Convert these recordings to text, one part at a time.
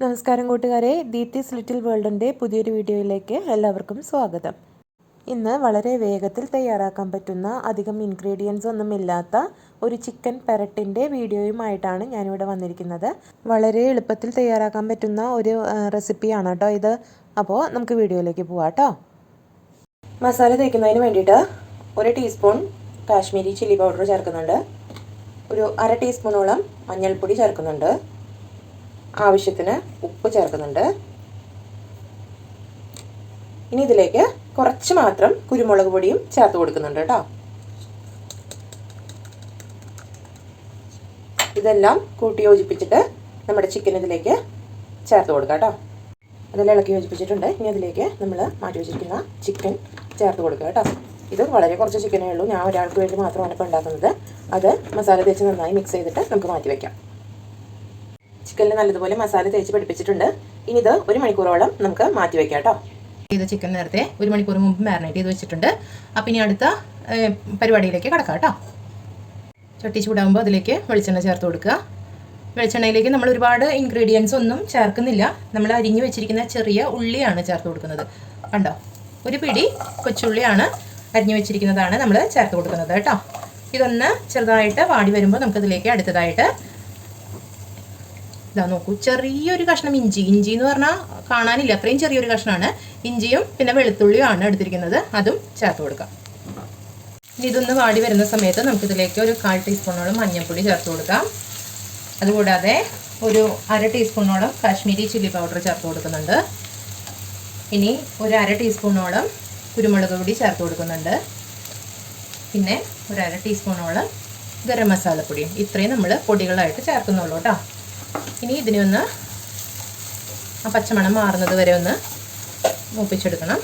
നമസ്കാരം കൂട്ടുകാരെ ദീപ്തിസ് ലിറ്റിൽ വേൾഡിന്റെ പുതിയൊരു വീഡിയോയിലേക്ക് എല്ലാവർക്കും സ്വാഗതം. ഇന്ന് വളരെ വേഗത്തിൽ തയ്യാറാക്കാൻ പറ്റുന്ന അധികം ഇൻഗ്രീഡിയൻസ് ഒന്നും ഇല്ലാത്ത ഒരു ചിക്കൻ പെരട്ടിന്റെ വീഡിയോയുമായിട്ടാണ് ഞാനിവിടെ വന്നിരിക്കുന്നത്. വളരെ എളുപ്പത്തിൽ തയ്യാറാക്കാൻ പറ്റുന്ന ഒരു റെസിപ്പിയാണ് കേട്ടോ ഇത്. അപ്പോൾ നമുക്ക് വീഡിയോയിലേക്ക് പോവാം കേട്ടോ. മസാല തേക്കുന്നതിന് വേണ്ടിയിട്ട് ഒരു ടീസ്പൂൺ കാശ്മീരി ചില്ലി പൗഡർ ചേർക്കുന്നുണ്ട്. ഒരു അര ടീസ്പൂണോളം മഞ്ഞൾപ്പൊടി ചേർക്കുന്നുണ്ട്. ആവശ്യത്തിന് ഉപ്പ് ചേർക്കുന്നുണ്ട്. ഇനി ഇതിലേക്ക് കുറച്ച് മാത്രം കുരുമുളക് പൊടിയും ചേർത്ത് കൊടുക്കുന്നുണ്ട് കേട്ടോ. ഇതെല്ലാം കൂട്ടി യോജിപ്പിച്ചിട്ട് നമ്മുടെ ചിക്കൻ ഇതിലേക്ക് ചേർത്ത് കൊടുക്കാം കേട്ടോ. അതെല്ലാം ഇളക്കി യോജിപ്പിച്ചിട്ടുണ്ട്. ഇനി അതിലേക്ക് നമ്മൾ മാറ്റി വെച്ചിരിക്കുന്ന ചിക്കൻ ചേർത്ത് കൊടുക്കുക കേട്ടോ. ഇത് വളരെ കുറച്ച് ചിക്കനേ ഉള്ളൂ. ഞാൻ ഒരാൾക്ക് വേണ്ടി മാത്രമാണ് ഇപ്പോൾ ഉണ്ടാക്കുന്നത്. അത് മസാല തേച്ച് നന്നായി മിക്സ് ചെയ്തിട്ട് നമുക്ക് മാറ്റി വയ്ക്കാം ചിക്കനിൽ നല്ലതുപോലെ മസാല തേച്ച് പിടിപ്പിച്ചിട്ടുണ്ട്. ഇനി ഇത് ഒരു മണിക്കൂറോളം നമുക്ക് മാറ്റി വെക്കാം കേട്ടോ. ചെയ്ത ചിക്കൻ നേരത്തെ ഒരു മണിക്കൂർ മുമ്പ് മാരിനേറ്റ് ചെയ്ത് വെച്ചിട്ടുണ്ട്. അപ്പം ഇനി അടുത്ത പരിപാടിയിലേക്ക് കിടക്കാം കേട്ടോ. ചട്ടി ചൂടാകുമ്പോൾ അതിലേക്ക് വെളിച്ചെണ്ണ ചേർത്ത് കൊടുക്കുക. വെളിച്ചെണ്ണയിലേക്ക് നമ്മൾ ഒരുപാട് ഇൻഗ്രീഡിയൻസ് ഒന്നും ചേർക്കുന്നില്ല. നമ്മൾ അരിഞ്ഞു വെച്ചിരിക്കുന്ന ചെറിയ ഉള്ളിയാണ് ചേർത്ത് കൊടുക്കുന്നത്. കണ്ടോ? ഒരു പിടി കൊച്ചുള്ളിയാണ് അരിഞ്ഞു വെച്ചിരിക്കുന്നതാണ് നമ്മൾ ചേർത്ത് കൊടുക്കുന്നത് കേട്ടോ. ഇതൊന്ന് ചെറുതായിട്ട് വാടി വരുമ്പോൾ നമുക്കതിലേക്ക് അടുത്തതായിട്ട് ഇതാ നോക്കൂ ചെറിയൊരു കഷ്ണം ഇഞ്ചി. ഇഞ്ചി എന്ന് പറഞ്ഞാൽ കാണാനില്ല അത്രയും ചെറിയൊരു കഷ്ണമാണ് ഇഞ്ചിയും പിന്നെ വെളുത്തുള്ളിയും എടുത്തിരിക്കുന്നത്. അതും ചേർത്ത് കൊടുക്കാം. ഇനി ഇതൊന്ന് വാടി വരുന്ന സമയത്ത് നമുക്കിതിലേക്ക് ഒരു കാൽ ടീസ്പൂണോളം മഞ്ഞൾപ്പൊടി ചേർത്ത് കൊടുക്കാം. അതുകൂടാതെ ഒരു അര ടീസ്പൂണോളം കാശ്മീരി ചില്ലി പൗഡർ ചേർത്ത് കൊടുക്കുന്നുണ്ട്. ഇനി ഒരു അര ടീസ്പൂണോളം കുരുമുളക് പൊടി ചേർത്ത് കൊടുക്കുന്നുണ്ട്. പിന്നെ ഒരു അര ടീസ്പൂണോളം ഗരം മസാലപ്പൊടിയും. ഇത്രയും നമ്മൾ പൊടികളായിട്ട് ചേർക്കുന്നുള്ളൂ കേട്ടോ. ഇനി ഇതിനെ ഒന്ന് ആ പച്ചമണം മാറുന്നത് വരെ ഒന്ന് മൂപ്പിച്ചെടുക്കണം.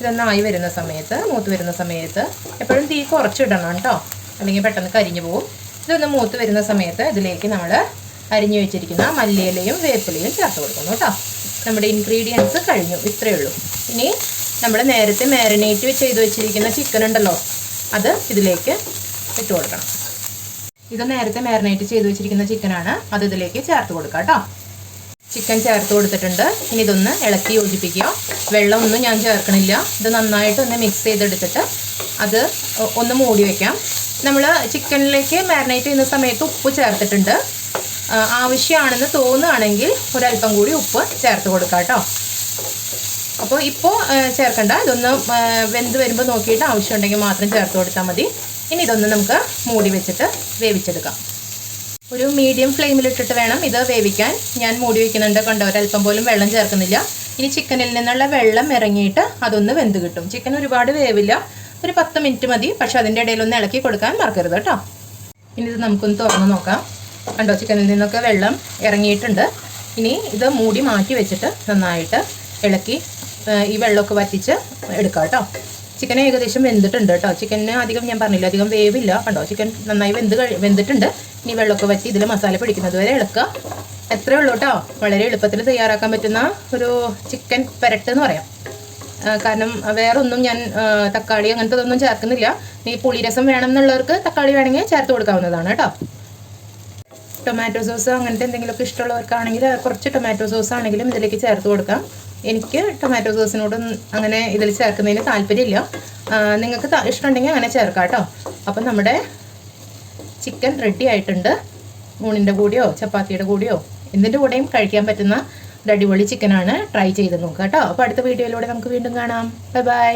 ഇതൊന്നായി വരുന്ന സമയത്ത് മൂത്ത് വരുന്ന സമയത്ത് എപ്പോഴും തീ കുറച്ചിടണം കേട്ടോ. അല്ലെങ്കിൽ പെട്ടെന്ന് കരിഞ്ഞു പോകും ഇതൊന്ന് മൂത്ത് വരുന്ന സമയത്ത് ഇതിലേക്ക് നമ്മൾ അരിഞ്ഞു വെച്ചിരിക്കുന്ന മല്ലിയിലയും വേപ്പിലയും ചേർത്ത് കൊടുക്കുന്നു കേട്ടോ. നമ്മുടെ ഇൻഗ്രീഡിയൻസ് കഴിഞ്ഞു. ഇത്രയേ ഉള്ളൂ. ഇനി നമ്മൾ നേരത്തെ മാരിനേറ്റ് ചെയ്ത് വെച്ചിരിക്കുന്ന ചിക്കൻ ഉണ്ടല്ലോ അത് ഇതിലേക്ക് ഇട്ട് കൊടുക്കണം. ഇത് നേരത്തെ മാരിനേറ്റ് ചെയ്ത് വെച്ചിരിക്കുന്ന ചിക്കനാണ് അത് ഇതിലേക്ക് ചേർത്ത് കൊടുക്കാം കേട്ടോ. ചിക്കൻ ചേർത്ത് കൊടുത്തിട്ടുണ്ട്. ഇനി ഇതൊന്ന് ഇളക്കി യോജിപ്പിക്കുക. വെള്ളമൊന്നും ഞാൻ ചേർക്കണില്ല. ഇത് നന്നായിട്ട് ഒന്ന് മിക്സ് ചെയ്തെടുത്തിട്ട് അത് ഒന്ന് മൂടി വയ്ക്കാം നമ്മൾ ചിക്കനിലേക്ക് മാരിനേറ്റ് ചെയ്യുന്ന സമയത്ത് ഉപ്പ് ചേർത്തിട്ടുണ്ട്. ആവശ്യമാണെന്ന് തോന്നുകയാണെങ്കിൽ ഒരല്പം കൂടി ഉപ്പ് ചേർത്ത് കൊടുക്കാം കേട്ടോ. അപ്പോൾ ഇപ്പോൾ ചേർക്കണ്ട. ഇതൊന്ന് വെന്ത് വരുമ്പോൾ നോക്കിയിട്ട് ആവശ്യമുണ്ടെങ്കിൽ മാത്രം ചേർത്ത് കൊടുത്താൽ മതി. ഇനി ഇതൊന്ന് നമുക്ക് മൂടി വെച്ചിട്ട് വേവിച്ചെടുക്കാം. ഒരു മീഡിയം ഫ്ലെയിമിലിട്ടിട്ട് വേണം ഇത് വേവിക്കാൻ. ഞാൻ മൂടി വയ്ക്കുന്നുണ്ട് കണ്ടോ ഒരല്പം പോലും വെള്ളം ചേർക്കുന്നില്ല. ഇനി ചിക്കനിൽ നിന്നുള്ള വെള്ളം ഇറങ്ങിയിട്ട് അതൊന്ന് വെന്ത് കിട്ടും. ചിക്കൻ ഒരുപാട് വേവില്ല. ഒരു പത്ത് മിനിറ്റ് മതി പക്ഷെ അതിന്റെ ഇടയിൽ ഒന്ന് ഇളക്കി കൊടുക്കാൻ മറക്കരുത് കേട്ടോ. ഇനി ഇത് നമുക്കൊന്ന് തുറന്ന് നോക്കാം. കണ്ടോ ചിക്കനിൽ നിന്നൊക്കെ വെള്ളം ഇറങ്ങിയിട്ടുണ്ട്. ഇനി ഇത് മൂടി മാറ്റി വെച്ചിട്ട് നന്നായിട്ട് ഇളക്കി ഈ വെള്ളമൊക്കെ വറ്റിച്ച് എടുക്കാം കേട്ടോ. ചിക്കൻ ഏകദേശം വെന്തിട്ടുണ്ട് കേട്ടോ ചിക്കന് അധികം ഞാൻ പറഞ്ഞില്ല അധികം വേവില്ല കണ്ടോ. ചിക്കൻ നന്നായി വെന്ത് വെന്തിട്ടുണ്ട്. ഇനി വെള്ളമൊക്കെ വറ്റി ഇതിൽ മസാല പിടിക്കുന്നത് വരെ ഇളക്കുക. എത്രയേ ഉള്ളൂ കേട്ടോ വളരെ എളുപ്പത്തിൽ തയ്യാറാക്കാൻ പറ്റുന്ന ഒരു ചിക്കൻ പെരട്ട് എന്ന് പറയാം. കാരണം വേറൊന്നും ഞാൻ തക്കാളി അങ്ങനത്തെ ഒന്നും ചേർക്കുന്നില്ല. ഈ പുളിരസം വേണം എന്നുള്ളവർക്ക് തക്കാളി വേണമെങ്കിൽ ചേർത്ത് കൊടുക്കാവുന്നതാണ് കേട്ടോ ടൊമാറ്റോ സോസ് അങ്ങനത്തെ എന്തെങ്കിലുമൊക്കെ ഇഷ്ടമുള്ളവർക്കാണെങ്കിൽ കുറച്ച് ടൊമാറ്റോ സോസ് ആണെങ്കിലും ഇതിലേക്ക് ചേർത്ത് കൊടുക്കാം. എനിക്ക് ടൊമാറ്റോ സോസിനോട് അങ്ങനെ ഇതിൽ ചേർക്കുന്നതിന് താല്പര്യമില്ല. നിങ്ങൾക്ക് ഇഷ്ടമുണ്ടെങ്കിൽ അങ്ങനെ ചേർക്കാം കേട്ടോ. അപ്പം നമ്മുടെ ചിക്കൻ റെഡി ആയിട്ടുണ്ട്. ഊണിന്റെ കൂടെയോ ചപ്പാത്തിയുടെ കൂടെയോ എന്തിന്റെ കൂടെയും കഴിക്കാൻ പറ്റുന്ന ഒരു അടിപൊളി ചിക്കനാണ് ട്രൈ ചെയ്ത് നോക്കുക കേട്ടോ. അപ്പോൾ അടുത്ത വീഡിയോയിലൂടെ നമുക്ക് വീണ്ടും കാണാം. Bye bye